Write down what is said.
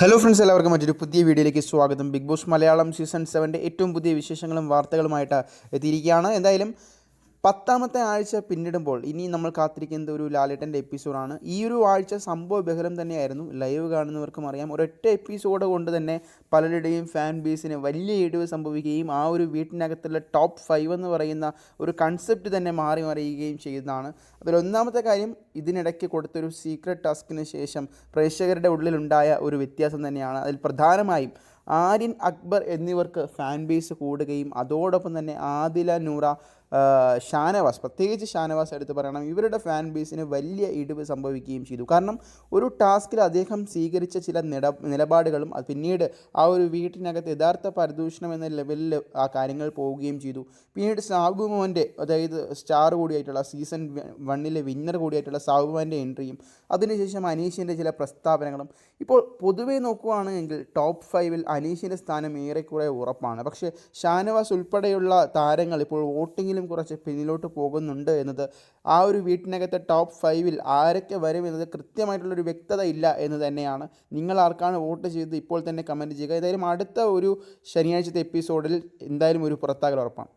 Hello friends എല്ലാവർക്കും മറ്റൊരു പുതിയ വീഡിയോയിലേക്ക് സ്വാഗതം. ബിഗ് ബോസ് മലയാളം സീസൺ സെവന്റെ ഏറ്റവും പുതിയ വിശേഷങ്ങളും വാർത്തകളുമായിട്ട് എത്തിയിരിക്കുകയാണ്. എന്തായാലും പത്താമത്തെ ആഴ്ച പിന്നിടുമ്പോൾ ഇനി നമ്മൾ കാത്തിരിക്കുന്നത് ഒരു ലാലേട്ടന്റെ എപ്പിസോഡാണ്. ഈ ഒരു ആഴ്ച സംഭവ ബഹളം തന്നെയായിരുന്നു. ലൈവ് കാണുന്നവർക്കും അറിയാം. ഒരൊറ്റ എപ്പിസോഡ് കൊണ്ട് തന്നെ പലരുടെയും ഫാൻ ബേസിന് വലിയ ഇടിവ് സംഭവിക്കുകയും ആ ഒരു വീട്ടിനകത്തുള്ള ടോപ്പ് ഫൈവ് എന്ന് പറയുന്ന ഒരു കൺസെപ്റ്റ് തന്നെ മാറി മറിയുകയും ചെയ്യുന്നതാണ് അതിൽ ഒന്നാമത്തെ കാര്യം ഇതിനിടയ്ക്ക് കൊടുത്തൊരു സീക്രട്ട് ടാസ്കിന് ശേഷം പ്രേക്ഷകരുടെ ഉള്ളിലുണ്ടായ ഒരു വ്യത്യാസം തന്നെയാണ്. അതിൽ പ്രധാനമായും ആര്യൻ അക്ബർ എന്നിവർക്ക് ഫാൻ ബേസ് കൂടുകയും അതോടൊപ്പം തന്നെ ആദില നൂറ ഷാനവാസ് പ്രത്യേകിച്ച് ഷാനവാസ് എടുത്ത് പറയണം ഇവരുടെ ഫാൻ ബേസിന് വലിയ ഇടിവ് സംഭവിക്കുകയും ചെയ്തു. കാരണം ഒരു ടാസ്കിൽ അദ്ദേഹം സ്വീകരിച്ച ചില നില നിലപാടുകളും അത് പിന്നീട് ആ ഒരു വീട്ടിനകത്ത് യഥാർത്ഥ പരിദൂഷണം എന്ന ലെവലിൽ ആ കാര്യങ്ങൾ പോവുകയും ചെയ്തു. പിന്നീട് സാബു മോന്റെ അതായത് സ്റ്റാർ കൂടിയായിട്ടുള്ള സീസൺ വണ്ണിലെ വിന്നർ കൂടിയായിട്ടുള്ള സാബു മോന്റെ എൻട്രിയും അതിനുശേഷം അനീഷിന്റെ ചില പ്രസ്താവനകളും. ഇപ്പോൾ പൊതുവേ നോക്കുകയാണെങ്കിൽ ടോപ്പ് ഫൈവിൽ അനീഷിന്റെ സ്ഥാനം ഏറെക്കുറെ ഉറപ്പാണ്. പക്ഷേ ഷാനവാസ് ഉൾപ്പെടെയുള്ള താരങ്ങൾ ഇപ്പോൾ വോട്ടിങ്ങിലും കുറച്ച് പിന്നിലോട്ട് പോകുന്നുണ്ട് എന്നത് ആ ഒരു വീട്ടിനകത്തെ ടോപ്പ് ഫൈവിൽ ആരൊക്കെ വരും എന്നത് കൃത്യമായിട്ടുള്ളൊരു വ്യക്തത ഇല്ല എന്ന് തന്നെയാണ്. നിങ്ങൾ ആർക്കാണ് വോട്ട് ചെയ്തത് ഇപ്പോൾ തന്നെ കമന്റ് ചെയ്യുക. ഏതായാലും അടുത്ത ഒരു ശനിയാഴ്ചത്തെ എപ്പിസോഡിൽ എന്തായാലും ഒരു പുറത്താകൽ ഉറപ്പാണ്.